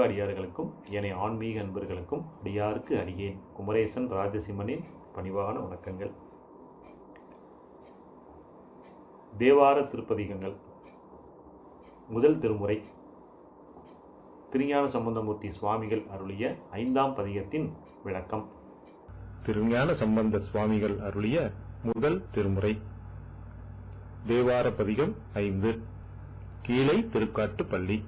சிவ அடியார்களுக்கும் ஏனைய ஆன்மீக அன்பர்களுக்கும் அடியாருக்கு அடியேன் குமரேசன் ராஜசிம்மனின் பணிவான வணக்கங்கள். தேவார திருப்பதிகங்கள். முதல் திருமுறை. திருஞான சம்பந்தமூர்த்தி சுவாமிகள் அருளிய ஐந்தாம் பதிகத்தின் விளக்கம். திருஞான சம்பந்த சுவாமிகள் அருளிய முதல் திருமுறை. தேவார பதிகம் ஐந்து. கீழே திருக்காட்டு பள்ளி.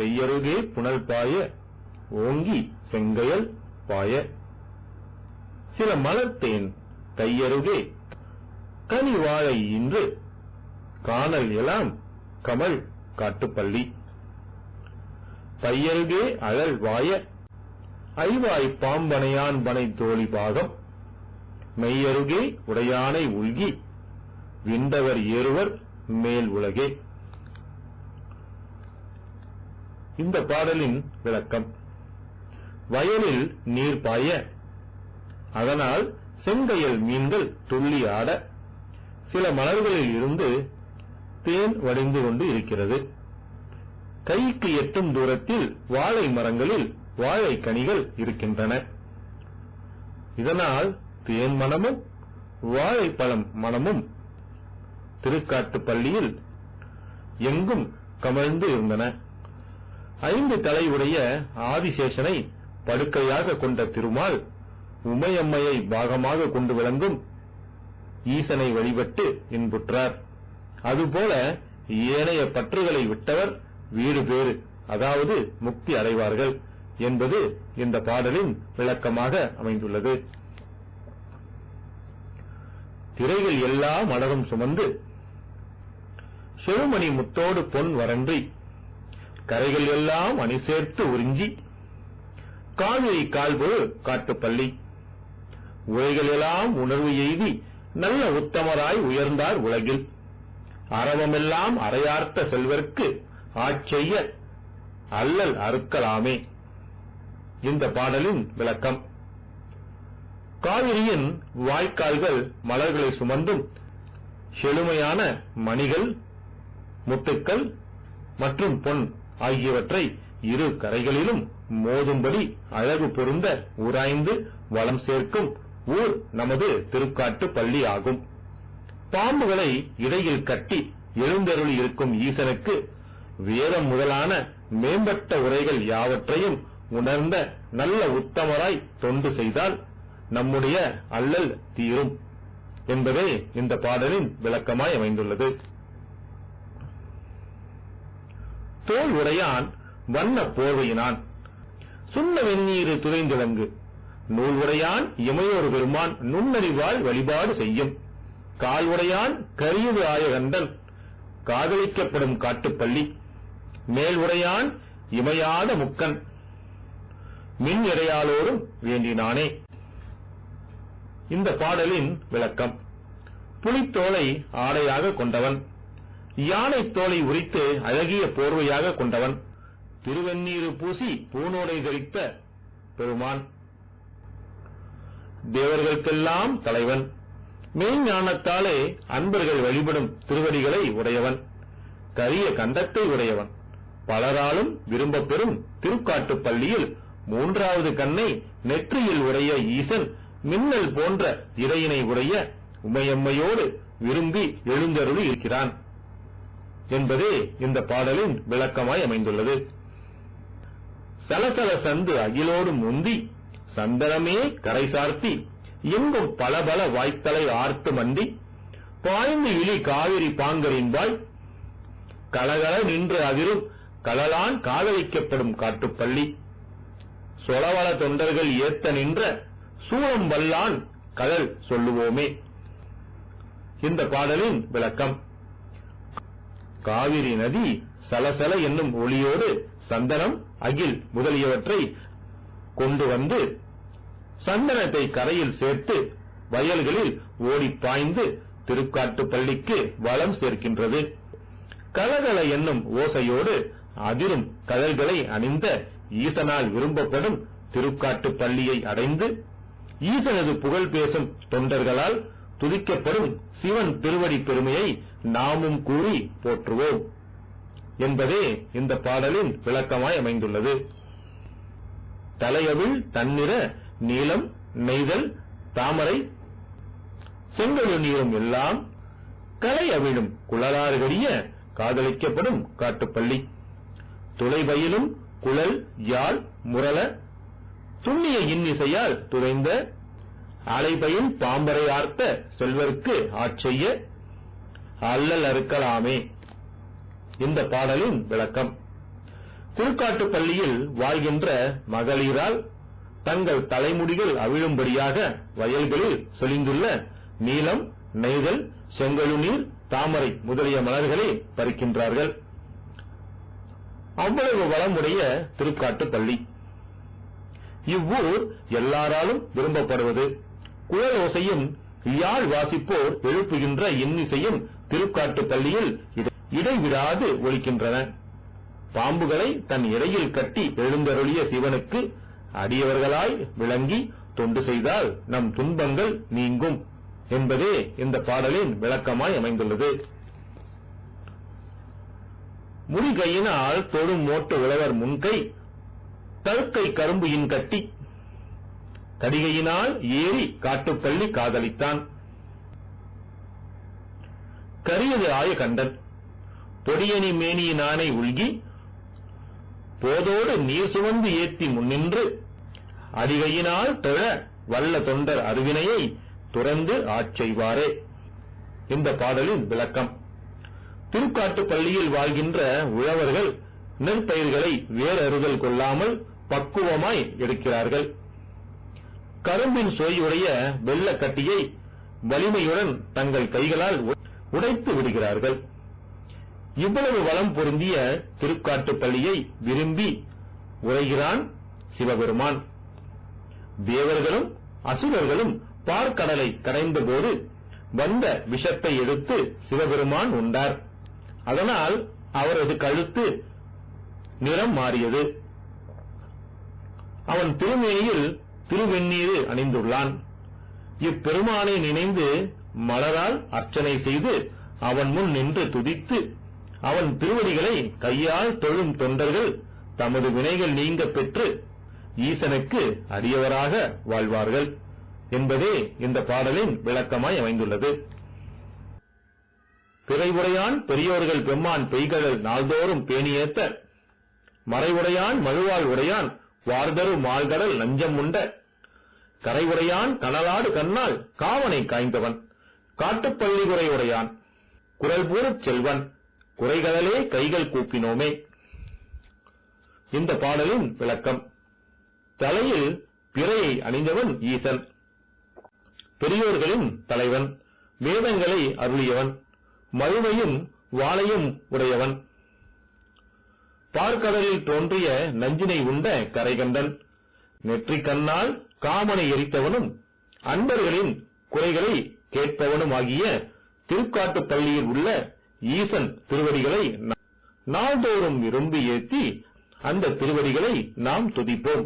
செய்யருகே புனல் பாய ஓங்கி செங்கயல் பாய. சில மலர்த்தேன் கையருகே கனி வாழை இன்று காணல் எலாம் கமல் காட்டுப்பள்ளி. பையருகே அழல் வாய ஐவாய் பாம்பனையான் பனை தோழி பாகம். மெய்யருகே உடையானை உள்கி விண்டவர் ஏறுவர் மேல் உலகே. இந்த பாடலின் விளக்கம். வயலில் நீர் பாய அதனால் செங்கயல் மீன்கள் துள்ளி ஆட சில மலர்களில் இருந்து தேன் வடிந்து கொண்டு இருக்கிறது. கைக்கு எட்டும் தூரத்தில் வாழை மரங்களில் வாழை கனிகள் இருக்கின்றன. இதனால் தேன் மனமும் வாழைப்பழம் மனமும் திருக்காட்டு பள்ளியில் எங்கும் கமழ்ந்து இருந்தன. ஐந்து தலையுடைய ஆதிசேஷனை படுக்கையாக கொண்ட திருமால் உமையம்மையை பாகமாக கொண்டு விளங்கும் ஈசனை வழிபட்டு இன்புற்றார். அதுபோல ஏனைய பற்றுகளை விட்டவர் வீடு பேறு அதாவது முக்தி அடைவார்கள் என்பது இந்த பாடலின் விளக்கமாக அமைந்துள்ளது. திரைகள் எல்லாம் அடகம் சுமந்து செழுமணி முத்தோடு பொன் வரன்றி கரைகள் எல்லாம் அணி சேர்த்து உறிஞ்சி காவிரி கால்போல் காட்டுப்பள்ளி. உரைகள் எல்லாம் உணர்வு எய்தி நல்ல உத்தமராய் உயர்ந்தார் உலகில். அறவமெல்லாம் அறையார்த்த செல்வர்க்கு ஆட்செய்ய அல்லல் அறுக்கலாமே. இந்த பாடலின் விளக்கம். காவிரியின் வாய்க்கால்கள் மலர்களை சுமந்தும் செழுமையான மணிகள் முத்துக்கள் மற்றும் பொன் ஆகியவற்றை இரு கரைகளிலும் மோதும்படி அழகு பொருந்த உராய்ந்து வளம் சேர்க்கும் ஊர் நமது திருக்காட்டு பள்ளி ஆகும் பாம்புகளை இடையில் கட்டி எழுந்தருளி இருக்கும் ஈசனுக்கு வேதம் முதலான மேம்பட்ட உரைகள் யாவற்றையும் உணர்ந்த நல்ல உத்தமராய் தொண்டு செய்தால் நம்முடைய அல்லல் தீரும் என்பதே இந்த பாடலின் விளக்கமாய் அமைந்துள்ளது. தோல் உடையான் வண்ண போர்வையினான் சுண்ண வெந்நீரு துதைந்திலங்கு நூல் உடையான் இமையோர் பெருமான் நுண்ணறிவால் வழிபாடு செய்யும். கால் உடையான் கரியது ஆயகண்டன் காதலிக்கப்படும் காட்டுப்பள்ளி. மேல் உடையான் இமையாத முக்கன். மின் இடையாளோரும் வேண்டினானே. இந்த பாடலின் விளக்கம். புலித்தோலை ஆடையாக கொண்டவன். யானை தோலை உரித்து அழகிய போர்வையாக கொண்டவன். திருவெந்நீரு பூசி பூனோடை தரித்த பெருமான். தேவர்களுக்கெல்லாம் தலைவன். மெய்ஞானத்தாலே அன்பர்கள் வழிபடும் திருவடிகளை உடையவன். கரிய கண்டத்தை உடையவன். பலராலும் விரும்பப் பெறும் திருக்காட்டுப் பள்ளியில் மூன்றாவது கண்ணை நெற்றியில் உடைய ஈசன் மின்னல் போன்ற இறையினை உடைய உமையம்மையோடு விரும்பி எழுந்தருளி இருக்கிறான். என்பதே இந்த பாடலின் விளக்கமாய் அமைந்துள்ளது. சலசல சந்து அகிலோடு முந்தி சந்தனமே கரை சார்த்தி எங்கும் பல பல வாய்த்தலை ஆர்த்து மண்டி பாய்ந்து இழி காவிரி பாங்கரின்பாய் கலகல நின்று அதிரும் கலலான் காதலிக்கப்படும் காட்டுப்பள்ளி சொலவள தொண்டர்கள் ஏத்த நின்ற சூழம் வல்லான் கடல் சொல்லுவோமே. இந்த பாடலின் விளக்கம். காவிரி நதி சலசல என்னும் ஒளியோடு சந்தனம் அகில் முதலியவற்றை கொண்டு வந்து சந்தனத்தை கரையில் சேர்த்து வயல்களில் ஓடி பாய்ந்து திருக்காட்டு பள்ளிக்கு வளம் சேர்க்கின்றது. கலகல என்னும் ஓசையோடு அதிரும் கதல்களை அணிந்த ஈசனால் விரும்பப்படும் திருக்காட்டு பள்ளியை அடைந்து ஈசனது புகழ் பேசும் தொண்டர்களால் துதிக்கப்படும் சிவன் திருவடி பெருமையை நாமும் கூறி போற்றுவோம். என்பதே இந்த பாடலின் விளக்கமாய் அமைந்துள்ளது. தலையவிழ் தன்னிற நீலம் நெய்தல் தாமரை செங்கழு நீரும் எல்லாம் கலையவிழும் குழலாறுகரிய காதலிக்கப்படும் காட்டுப்பள்ளி. துளைபயிலும் குழல் யாழ் முரள துண்ணிய இன்னிசையால் துறைந்த அலைபயில் பாம்பரை ஆர்த்த செல்வருக்கு ஆட்செய்ய அல்லல் அறுக்கலாமே. இந்த பாடலின் விளக்கம். திருக்காட்டுப்பள்ளியில் வாழ்கின்ற மகளிரால் தங்கள் தலைமுடிகள் அவிழும்படியாக வயல்களில் சொலிந்துள்ள நீலம் நெய்தல் செங்கழுநீர் தாமரை முதலிய மலர்களை பறிக்கின்றார்கள். அவ்வளவு வளமுடைய திருக்காட்டுப்பள்ளி இவ்வூர் எல்லாராலும் விரும்பப்படுவது. குழல் ஓசையும் யாழ் வாசிப்போர் எழுப்புகின்ற இன்னிசையும் திருக்காட்டுப்பள்ளியில் இடை- இடைவிடாது ஒலிக்கின்றன பாம்புகளை தன் இடையில் கட்டி எழுந்தருளிய சிவனுக்கு அடியவர்களாய் விளங்கி தொண்டு செய்தால் நம் துன்பங்கள் நீங்கும் என்பதே இந்த பாடலின் விளக்கமாய் அமைந்துள்ளது. முடிகையினால் தொடும் மோட்டு உழவர் முன்கை தழுக்கை கரும்பு இன் கட்டி கடிகையினால் ஏறி காட்டுப்பள்ளி காதலித்தான். கரியது ஆய கண்டன் பொடியணி மேனியினானை உள்கி போதோடு நீர் சுமந்து ஏத்தி முன்னின்று அடிகையினால் தொழ வல்ல தொண்டர் அருவினையை துறந்து ஆட்செய்வாரே. இந்த பாடலின் விளக்கம். திருக்காட்டுப்பள்ளியில் வாழ்கின்ற உழவர்கள் நெற்பயிர்களை வேறறுதல் கொள்ளாமல் பக்குவமாய் எடுக்கிறார்கள். கரும்பின் சுவையுடைய வெள்ளக்கட்டியை வலிமையுடன் தங்கள் கைகளால் உடைத்து விடுகிறார்கள். இவ்வளவு வளம் பொருந்திய திருக்காட்டுப்பள்ளியை விரும்பி உரைகிறான் சிவபெருமான். தேவர்களும் அசுரர்களும் பார்க்கடலை கடைந்தபோது வந்த விஷத்தை எடுத்து சிவபெருமான் உண்டார். அதனால் அவரது கழுத்து நிறம் மாறியது. அவன் திருமேனியில் திருவெண்ணீரு அணிந்துள்ளான். இப்பெருமானை நினைந்து மலரால் அர்ச்சனை செய்து அவன் முன் நின்று துதித்து அவன் திருவடிகளை கையால் தொழும் தொண்டர்கள் தமது வினைகள் நீங்க பெற்று ஈசனுக்கு அரியவராக வாழ்வார்கள் என்பதே இந்த பாடலின் விளக்கமாய் அமைந்துள்ளது. பிறைவுடையான் பெரியோர்கள் பெம்மான் பெய்கழல் நாள்தோறும் பேணியேத்த மறைவுடையான் மழுவாள் உடையான் வார்தரு மால்கடல் நஞ்சம் உண்ட கரைவுரையான் கனலாடு கண்ணால் காவனை காய்ந்தவன். காட்டுப்பள்ளி குறையுடையான். குரல் பூரச் செல்வன். குறைகடலே கைகள் கூப்பினோமே. இந்த பாடலின் விளக்கம். தலையில் பிறையை அணிந்தவன் ஈசன். பெரியோர்களின் தலைவன். வேதங்களை அருளியவன். மழுவையும் வாளையும் உடையவன். பார்க்கடலில் தோன்றிய நஞ்சினை உண்ட கரைகண்டன் நெற்றிக் கண்ணால் காமனை எரித்தவனும் அன்பர்களின் குறைகளை கேட்பவனும் ஆகிய திருக்காட்டு பள்ளியில் உள்ள ஈசன் திருவடிகளை நாள்தோறும் விரும்பி ஏற்றி அந்த திருவடிகளை நாம் துதிப்போம்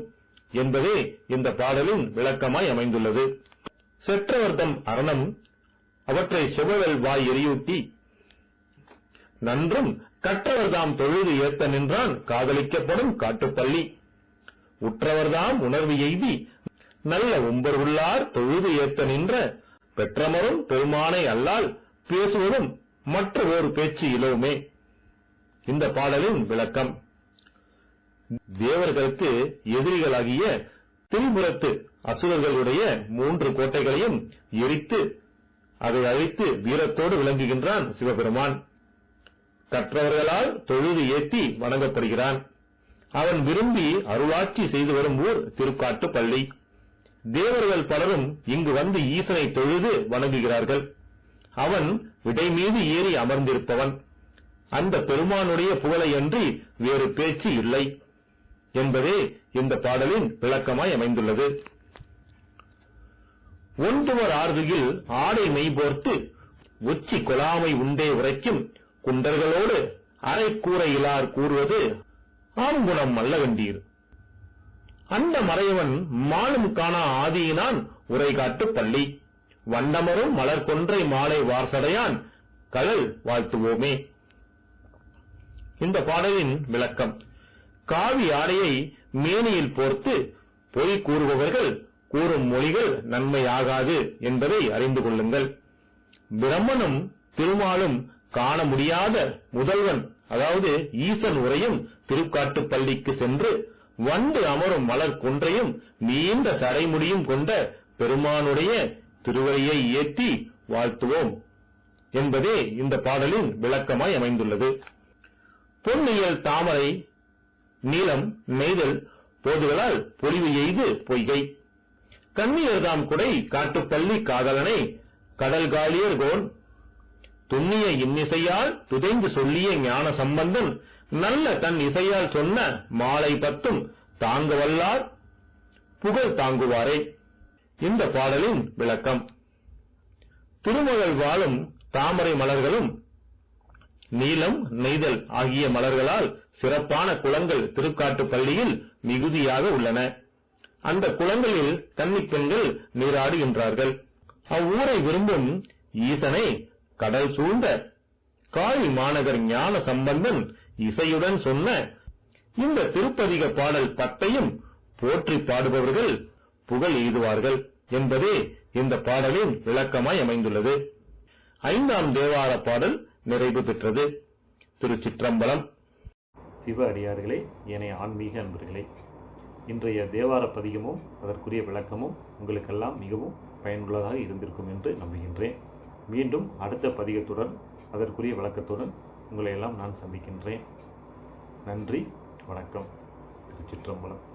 என்பதே இந்த பாடலின் விளக்கமாய் அமைந்துள்ளது. செற்றவர்தம் அரணம் அவற்றை சுகவல் வாய் எரியூட்டி நன்றும் கற்றவர்தாம் தொழுது ஏத்த நின்றான் காதலிக்கப்படும் காட்டுப்பள்ளி. உற்றவர்தாம் உணர்வு எய்தி நல்ல உம்பர் உள்ளார் தொழுது ஏத்த நின்ற பெற்றமரும் பெருமானை அல்லால் பேசுவதும் மற்ற ஒரு பேச்சு இலவுமே. இந்த பாடலின் விளக்கம். தேவர்களுக்கு எதிரிகளாகிய திரிபுரத்து அசுரர்களுடைய மூன்று கோட்டைகளையும் எரித்து அதை அழித்து வீரத்தோடு விளங்குகின்றான் சிவபெருமான். கற்றவர்களால் தொழுது ஏத்தி வணங்கப்படுகிறான். அவன் விரும்பி அருளாட்சி செய்து வரும் ஊர் திருக்காட்டு பள்ளி தேவர்கள் பலரும் இங்கு வந்து ஈசனை தொழுது வணங்குகிறார்கள். அவன் விடை மீது ஏறி அமர்ந்திருப்பவன். அந்த பெருமானுடைய புகழையன்றி வேறு பேச்சு இல்லை என்பதே இந்த பாடலின் விளக்கமாய் அமைந்துள்ளது. ஒன்றுவர் ஆர்வியில் ஆடை மெய்போர்த்து உச்சி கொலாமை உண்டே உரைக்கும் குண்டர்களோடு அரைக்கூரையிலார் கூறுவது ஆங்குணம் அல்லவெண்டீர் அந்த மறையவன் மாலும் காணா ஆதியினான் உரை காட்டு பள்ளி. வண்டமரும் மலர் கொன்றை மாலை வார்சடையான் கழல் வாழ்த்துவோமே. இந்த பாடலின் விளக்கம். காவி ஆடையை மேனியில் போர்த்து பொய் கூறுபவர்கள் கூறும் மொழிகள் நன்மையாகாது என்பதை அறிந்து கொள்ளுங்கள். பிரம்மனும் திருமாலும் காண முடியாத முதல்வன் அதாவது ஈசன் உரையும் திருக்காட்டுப் பள்ளிக்கு சென்று வண்டு அமரும் மலர் குன்றையும் நீண்ட சடைமுடியும் கொண்ட பெருமானுடைய திருவடியை ஏத்தி வாழ்த்துவோம் என்பதே இந்த பாடலின் விளக்கமாய் அமைந்துள்ளது. பொன்னியல் தாமரை நீளம் நெய்தல் போதுகளால் பொலிவு எய்து பொய்கை. கண்ணியர்தாம் குடை காட்டுப்பள்ளி காதலனை கடல் காலியர் கோன். துண்ணிய இன்னிசையால் துதைந்து சொல்லிய ஞான சம்பந்தன் நல்ல தன் இசையால் சொன்ன மாலை பத்தும் தாங்க வல்லார் புகழ் தாங்குவாரே. இந்த பாடலின் விளக்கம். திருமகள் வாழும் தாமரை மலர்களும் நீலம் நெய்தல் ஆகிய மலர்களால் சிறப்பான குளங்கள் திருக்காட்டு பள்ளியில் மிகுதியாக உள்ளன. அந்த குளங்களில் கன்னிப்பெண்கள் நீராடுகின்றார்கள். அவ்வூரை விரும்பும் ஈசனை கடல் சூழ்ந்த காளி மாநகர் ஞான சம்பந்தன் இசையுடன் சொன்ன இந்த திருப்பதிக பாடல் பத்தையும் போற்றி பாடுபவர்கள் புகழ் எய்துவார்கள் என்பதே இந்த பாடலின் விளக்கமாய் அமைந்துள்ளது. ஐந்தாம் தேவார பாடல் நிறைவு பெற்றது. திருச்சிற்றம்பலம். சிவ அடியார்களே ஏனைய ஆன்மீக அன்பர்களே இன்றைய தேவார பதிகமும் அதற்குரிய விளக்கமும் உங்களுக்கெல்லாம் மிகவும் பயனுள்ளதாக இருந்திருக்கும் என்று நம்புகின்றேன். மீண்டும் அடுத்த பதிகத்துடன் அதற்குரிய விளக்கத்துடன் உங்களையெல்லாம் நான் சந்திக்கின்றேன். நன்றி வணக்கம். திருச்சிற்றம்பலம்.